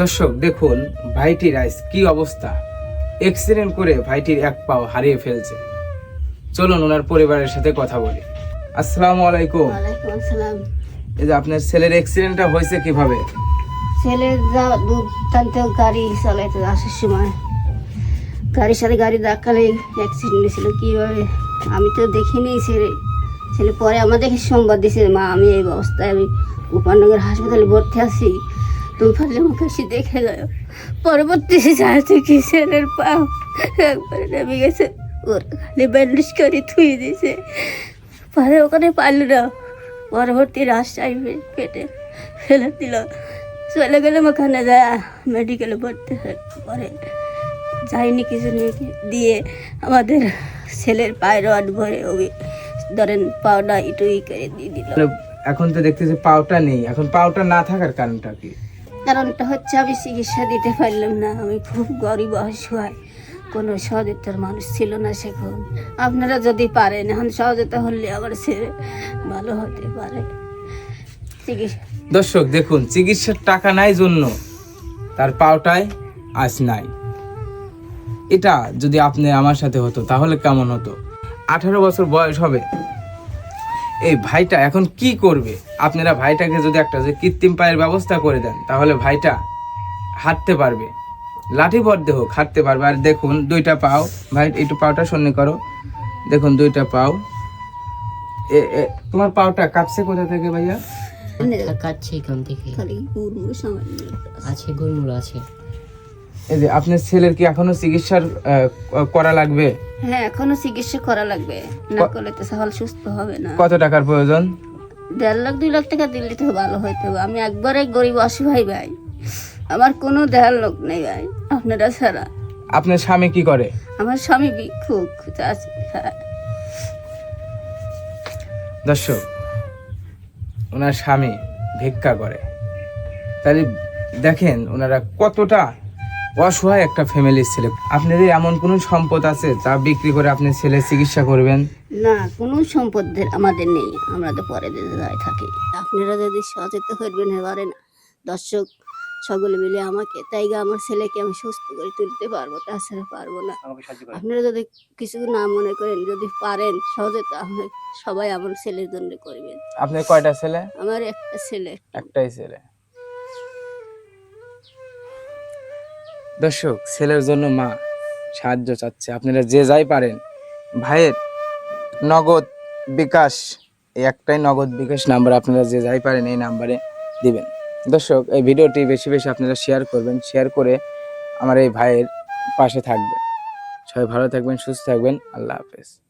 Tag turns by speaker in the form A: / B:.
A: দর্শক দেখুন ভাইটির আইস কি অবস্থা। অ্যাক্সিডেন্ট করে ভাইটির এক পাও হারিয়ে ফেলছে। চলুন ওনার পরিবারের সাথে কথা বলি। আসসালামু আলাইকুম। এই যে আপনার ছেলের অ্যাক্সিডেন্টটা হয়েছে কীভাবে?
B: ছেলে যা দুধ টানতে গাড়ি চালাইতে আসার সময় গাড়ির সাথে গাড়ি ধাক্কালে অ্যাক্সিডেন্ট হয়েছিল কীভাবে? আমি তো দেখিনি ছেলে ছেলে পরে আমাদেরকে সংবাদ দিয়েছে মা আমি এই অবস্থায় আমি উপানগর হাসপাতালে ভর্তি আছি। আমাকে এসে দেখে যাও পরবর্তী যায় থেকে ছেলের পা একবারে নেমে গেছে। ওর খালি ব্যান্ডেজ করে থুয়ে দিয়েছে। পরে ওখানে পারল না। পরবর্তী রাস্তায় পেটে ফেলে দিল। চলে গেলাম ওখানে যায় মেডিকেলে ভর্তি হয়ে পরে যাইনি কিছু নিয়ে দিয়ে আমাদের ছেলের পায়ের রড ভরে ওই ধরেন পাউডার ইটু ই করে দিয়ে দিল।
A: মানে এখন তো দেখতেছি পাওটা নেই। এখন পাওটা না থাকার কারণটা কি?
B: কারণটা হচ্ছে আমি চিকিৎসা দিতে পারলাম না। আমি খুব গরিব অসহায়। কোনো সহযোগিতার মানুষ ছিল না সেখন। আপনারা যদি পারেন, এখন সহযোগিতা হলে আবার ছেলে ভালো হতে পারে। চিকিৎসা
A: দর্শক, দেখুন, চিকিৎসার টাকা নাই জন্য তার পাওটায় আজ নাই। এটা যদি আপনি আমার সাথে হতো, তাহলে কেমন হতো? আঠারো বছর বয়স হবে। এই ভাইটা এখন কি করবে? আপনারা ভাইটাকে যদি একটা যে কৃত্রিম পায়ের ব্যবস্থা করে দেন তাহলে ভাইটা হাঁটতে পারবে। লাঠি বদ্ধ হোক হাঁটতে পারবে। আর দেখুন দুইটা পাও। ভাই একটু পাওটা সন্নি করো। দেখুন দুইটা পাও। এ এ, তোমার পাওটা কাঁপছে কোথা থেকে ভাইয়া?
C: কাটছে এখান থেকে।
B: খালি
C: আছে গোলমূল আছে।
A: এই যে আপনার ছেলের কি এখনও চিকিৎসার করা লাগবে?
B: হ্যাঁ এখনও চিকিৎসা করা লাগবে। না করলে তো সকাল সুস্থ হবে না।
A: কত টাকার প্রয়োজন?
B: দেড় লাখ দুই লাখ টাকা দিলে তো ভালো হইতো। আমি একবারে গরিব অসহায় ভাই আমার কোনো দেহার লোক নেই ভাই। আপনারা ছাড়া।
A: আপনার স্বামী কি করে?
B: আমার স্বামী ভিক্ষুক
A: দর্শক ওনার স্বামী ভিক্ষা করে। তাহলে দেখেন ওনারা কতটা অসহায় একটা ফ্যামিলির ছেলে। আপনাদের এমন কোনো সম্পদ আছে যা বিক্রি করে আপনি ছেলের চিকিৎসা করবেন?
B: না কোনো সম্পদের আমাদের নেই। আমরা তো পরে দাঁড়ায় থাকি। আপনারা যদি সচেতন করবেন এবারে না দর্শক সকলে মিলে আমাকে তাই আমার ছেলেকে আমি সুস্থ করে তুলতে পারব তাছাড়া পারব না। আপনারা যদি কিছু না মনে করেন যদি পারেন সহজেতা সবাই আমার ছেলের জন্য করবেন।
A: আপনার কয়টা ছেলে?
B: আমার একটা ছেলে।
A: একটাই ছেলে। দর্শক, ছেলের জন্য মা সাহায্য চাচ্ছে। আপনারা যে যাই পারেন। ভাইয়ের নগদ বিকাশ, এই একটাই নগদ বিকাশ নাম্বার আপনারা যে যাই পারেন এই নাম্বারে দিবেন। দর্শক, এই ভিডিওটি বেশি বেশি আপনারা শেয়ার করবেন। শেয়ার করে আমার এই ভাইয়ের পাশে থাকবেন। সবাই ভালো থাকবেন, সুস্থ থাকবেন। আল্লাহ হাফেজ।